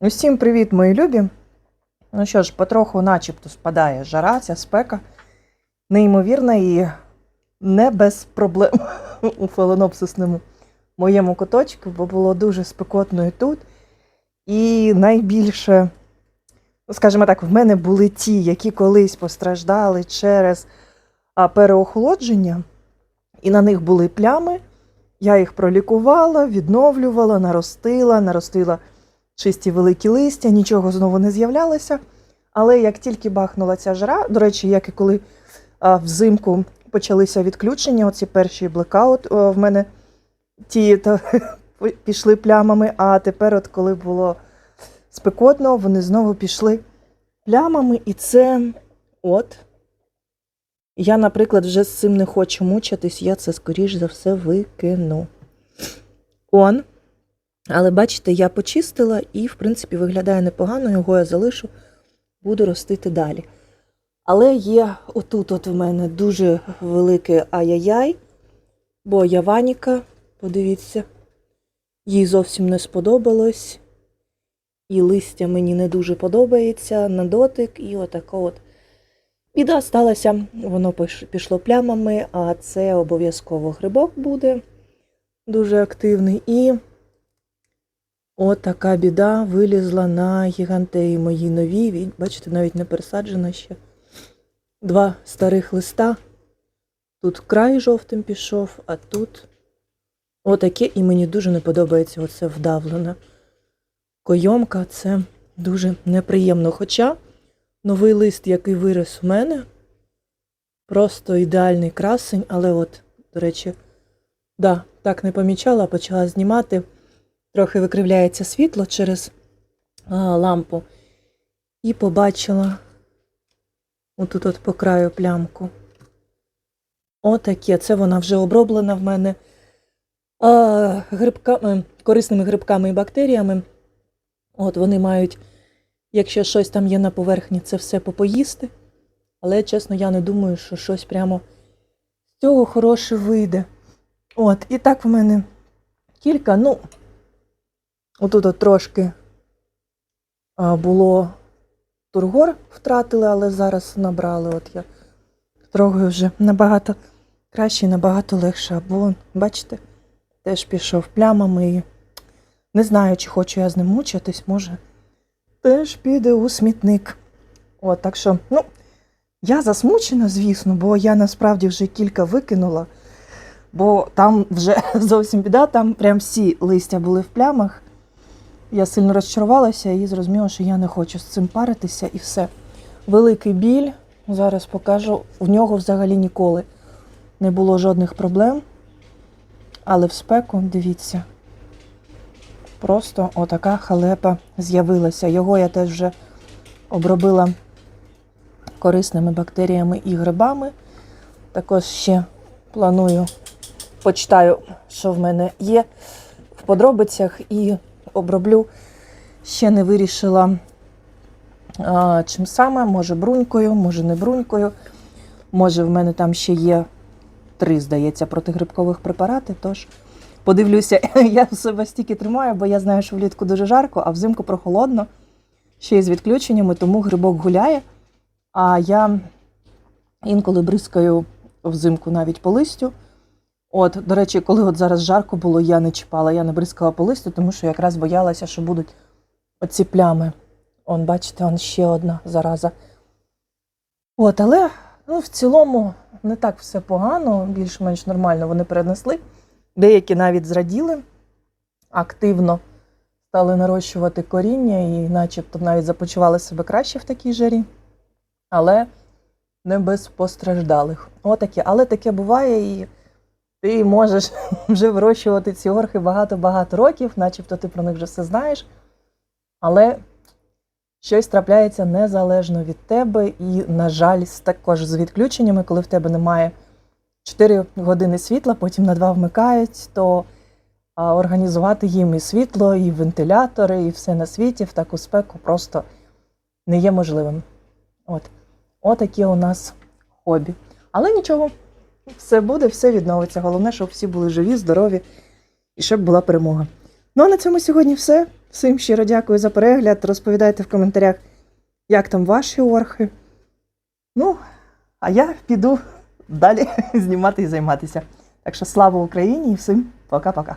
Усім привіт, мої любі. Ну що ж, потроху начебто спадає жара, ця спека. Неймовірна і не без проблем у фаленопсисному моєму куточку, бо було дуже спекотно і тут. І найбільше, ну, скажімо так, в мене були ті, які колись постраждали через переохолодження, і на них були плями. Я їх пролікувала, відновлювала, наростила, наростила чисті великі листя, нічого знову не з'являлося. Але як тільки бахнула ця жара, до речі, як і коли а, взимку почалися відключення, оці перші блекаут в мене ті та, пішли плямами, а тепер, от коли було спекотно, вони знову пішли плямами, і це от. Я, наприклад, вже з цим не хочу мучитись, я це, скоріш за все, викину. Он. Але бачите, я почистила і, в принципі, виглядає непогано, його я залишу, буду ростити далі. Але є отут от в мене дуже велике ай-яй-яй, бо Яваніка, подивіться, їй зовсім не сподобалось. І листя мені не дуже подобається на дотик, і отака от біда сталася, воно пішло плямами, а це обов'язково грибок буде дуже активний. І От така біда вилізла на гігантеї мої нові. Бачите, навіть не пересаджена ще. Два старих листа. Тут край жовтим пішов, а тут отаке, і мені дуже не подобається оце вдавлена койомка. Це дуже неприємно. Хоча новий лист, який виріс у мене, просто ідеальний красень, але от, до речі, да, так не помічала, почала знімати трохи викривляється світло через лампу, і побачила отут от по краю плямку. Отаке. Це вона вже оброблена в мене а, грибками, корисними грибками і бактеріями. От вони мають, якщо щось там є на поверхні, це все попоїсти. Але, чесно, я не думаю, що щось прямо з цього хороше вийде. От, і так в мене кілька, ну. Отут от трошки було тургор втратили, але зараз набрали. От я трогаю вже набагато краще, і набагато легше. Або, бачите, теж пішов плямами і не знаю, чи хочу я з ним мучитись, може, теж піде у смітник. От, так що, ну, я засмучена, звісно, бо я насправді вже кілька викинула, бо там вже зовсім біда, там прям всі листя були в плямах. Я сильно розчарувалася і зрозуміла, що я не хочу з цим паритися і все. Великий біль, зараз покажу, в нього взагалі ніколи не було жодних проблем. Але в спеку, дивіться, просто отака халепа з'явилася. Його я теж вже обробила корисними бактеріями і грибами. Також ще планую, почитаю, що в мене є в подробицях і оброблю. Ще не вирішила, чим саме, може брунькою, може не брунькою. Може, в мене там ще є три, здається, протигрибкових препарати. Тож подивлюся, я себе стільки тримаю, бо я знаю, що влітку дуже жарко, а взимку прохолодно, ще й з відключеннями, тому грибок гуляє. А я інколи бризкаю взимку навіть по листю. От, до речі, коли от зараз жарко було, я не чіпала, я не бризкала по листю, тому що якраз боялася, що будуть оці плями. Он, бачите, он ще одна зараза. От, але ну, в цілому не так все погано, більш-менш нормально вони перенесли. Деякі навіть зраділи, активно стали нарощувати коріння і начебто навіть започували себе краще в такій жарі. Але не без постраждалих. Отаке. Але таке буває і ти можеш вже вирощувати ці орхи багато-багато років, начебто ти про них вже все знаєш. Але щось трапляється незалежно від тебе, і, на жаль, також з відключеннями, коли в тебе немає 4 години світла, потім на 2 вмикають, то організувати їм і світло, і вентилятори, і все на світі в таку спеку просто не є можливим. От. Отакі у нас хобі. Але нічого, все буде, все відновиться. Головне, щоб всі були живі, здорові і щоб була перемога. Ну а на цьому сьогодні все. Всім щиро дякую за перегляд. Розповідайте в коментарях, як там ваші орхи. Ну, а я піду далі знімати і займатися. Так що слава Україні і всім пока-пока.